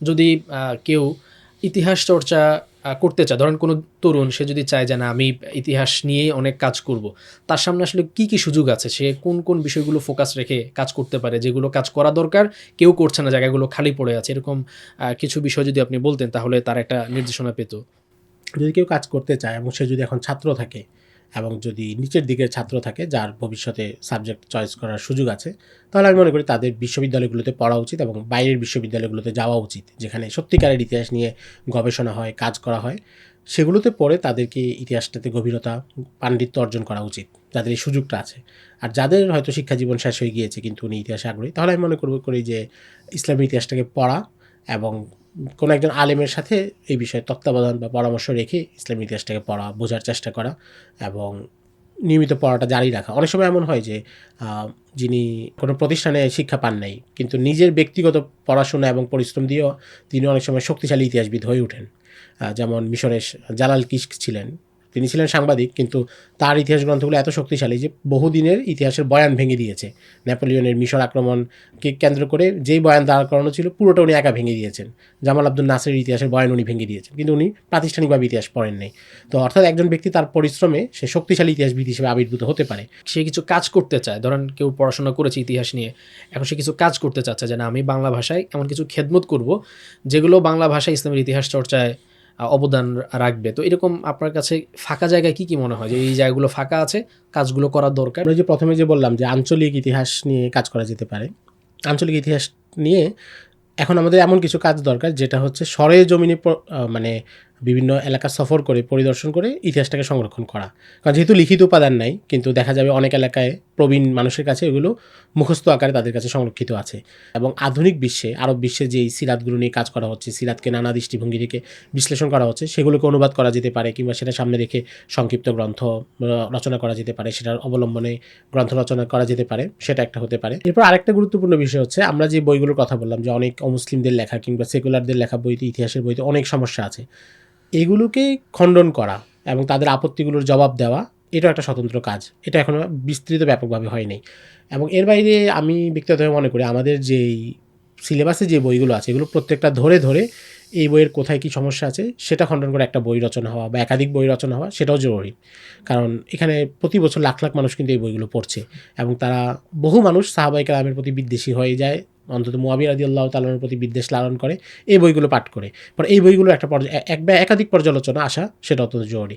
যদি কেউ ইতিহাস চর্চা করতে চায়, ধরেন কোনো তরুণ, সে যদি চায় যে না, আমি ইতিহাস নিয়ে অনেক কাজ করব, তার সামনে আসলে কি কি সুযোগ আছে? সে কোন কোন বিষয়গুলো ফোকাস রেখে কাজ করতে পারে? যেগুলো কাজ করা দরকার, কেউ করছে না, জায়গাগুলো খালি পড়ে আছে, এরকম কিছু বিষয় যদি আপনি বলতেন, তাহলে তার একটা নির্দেশনা পেত। যদি কেউ কাজ করতে চায় এবং সে যদি এখন ছাত্র থাকে এবং যদি নিচের দিকের ছাত্র থাকে যার ভবিষ্যতে সাবজেক্ট চয়েস করার সুযোগ আছে, তাহলে আমি মনে করি তাদের বিশ্ববিদ্যালয়গুলোতে পড়া উচিত এবং বাইরের বিশ্ববিদ্যালয়গুলোতে যাওয়া উচিত, যেখানে সত্যিকারের ইতিহাস নিয়ে গবেষণা হয়, কাজ করা হয়। সেগুলোতে পড়ে তাদেরকে ইতিহাসটাতে গভীরতা, পাণ্ডিত্য অর্জন করা উচিত, যাদের এই সুযোগটা আছে। আর যাদের হয়তো শিক্ষা জীবন শেষ হয়ে গিয়েছে কিন্তু উনি ইতিহাসে আগ্রহী, তাহলে আমি মনে করব করি যে ইসলামী ইতিহাসটাকে পড়া এবং কোনো একজন আলেমের সাথে এই বিষয়ে তত্ত্বাবধান বা পরামর্শ রেখে ইসলামী ইতিহাসটাকে পড়া, বোঝার চেষ্টা করা এবং নিয়মিত পড়াটা জারি রাখা। অনেক সময় এমন হয় যে যিনি কোনো প্রতিষ্ঠানে শিক্ষা পান নাই, কিন্তু নিজের ব্যক্তিগত পড়াশোনা এবং পরিশ্রম দিয়েও তিনি অনেক সময় শক্তিশালী ইতিহাসবিদ হয়ে ওঠেন। যেমন মিশরের জালাল কিস্ক ছিলেন। তিনি ছিলেন সাংবাদিক, কিন্তু তার ইতিহাস গ্রন্থগুলো এত শক্তিশালী যে বহুদিনের ইতিহাসের বয়ান ভেঙে দিয়েছে। নেপোলিয়নের মিশর আক্রমণকে কেন্দ্র করে যেই বয়ান দাঁড় করানো ছিল, পুরোটা উনি একা ভেঙে দিয়েছেন। জামাল আব্দুল নাসের ইতিহাসের বয়ান উনি ভেঙে দিয়েছেন, কিন্তু উনি প্রাতিষ্ঠানিকভাবে ইতিহাস পড়েন নাই। তো অর্থাৎ একজন ব্যক্তি তার পরিশ্রমে সে শক্তিশালী ইতিহাসবিদ হিসেবে আবির্ভূত হতে পারে। সে কিছু কাজ করতে চায়। ধরেন কেউ পড়াশোনা করেছে ইতিহাস নিয়ে, এখন সে কিছু কাজ করতে চাচ্ছে যে, না, আমি বাংলা ভাষায় এমন কিছু খেদমত করব যেগুলো বাংলা ভাষায় ইসলামের ইতিহাস চর্চায় অবদান রাখবে। তো এরকম আপনার কাছে ফাঁকা জায়গায় কি কি মনে হয়? যে এই জায়গাগুলো ফাঁকা আছে, কাজগুলো করার দরকার? যে প্রথমে যে বললাম যে আঞ্চলিক ইতিহাস নিয়ে কাজ করা যেতে পারে, আঞ্চলিক ইতিহাস নিয়ে এখন আমাদের এমন কিছু কাজ দরকার যেটা হচ্ছে সরে জমিনে মানে বিভিন্ন এলাকা সফর করে, পরিদর্শন করে ইতিহাসটাকে সংরক্ষণ করা। কারণ যেহেতু লিখিত উপাদান নাই, কিন্তু দেখা যাবে অনেক এলাকায় প্রবীণ মানুষের কাছে এগুলো মুখস্থ আকারে তাদের কাছে সংরক্ষিত আছে। এবং আধুনিক বিশ্বে, আরব বিশ্বে যেই সিরাতগুলো নিয়ে কাজ করা হচ্ছে, সিরাতকে নানা দৃষ্টিভঙ্গি থেকে বিশ্লেষণ করা হচ্ছে, সেগুলোকে অনুবাদ করা যেতে পারে কিংবা সেটা সামনে রেখে সংক্ষিপ্ত গ্রন্থ রচনা করা যেতে পারে, সেটার অবলম্বনে গ্রন্থ রচনা করা যেতে পারে, সেটা একটা হতে পারে। এরপর আরেকটা গুরুত্বপূর্ণ বিষয় হচ্ছে, আমরা যে বইগুলোর কথা বললাম, যে অনেক অমুসলিমদের লেখা কিংবা সেকুলারদের লেখা বইতে, ইতিহাসের বইতে অনেক সমস্যা আছে। এগুলোকে খণ্ডন করা এবং তাদের আপত্তিগুলোর জবাব দেওয়া, এটাও একটা স্বতন্ত্র কাজ। এটা এখনও বিস্তৃত ব্যাপকভাবে হয়নি। এবং এর বাইরে আমি ব্যক্তিগতভাবে মনে করি আমাদের যেই সিলেবাসে যে বইগুলো আছে, এগুলো প্রত্যেকটা ধরে ধরে এই বইয়ের কোথায় কী সমস্যা আছে, সেটা খণ্ডন করে একটা বই রচনা হওয়া বা একাধিক বই রচনা হওয়া, সেটাও জরুরি। কারণ এখানে প্রতি বছর লাখ লাখ মানুষ কিন্তু এই বইগুলো পড়ছে এবং তারা বহু মানুষ সাহাবাইকার আমের প্রতি বিদ্বেষী হয়ে যায়। অন্তত মুয়াবিয়া আদি আল্লাহ তালনের প্রতি বিদ্বেষ লালন করে, এই বইগুলো পাঠ করে। পর এই বইগুলো একটা পর্যায়ে এক একাধিক পর্যালোচনা আসা, সেটা অত্যন্ত জরুরি।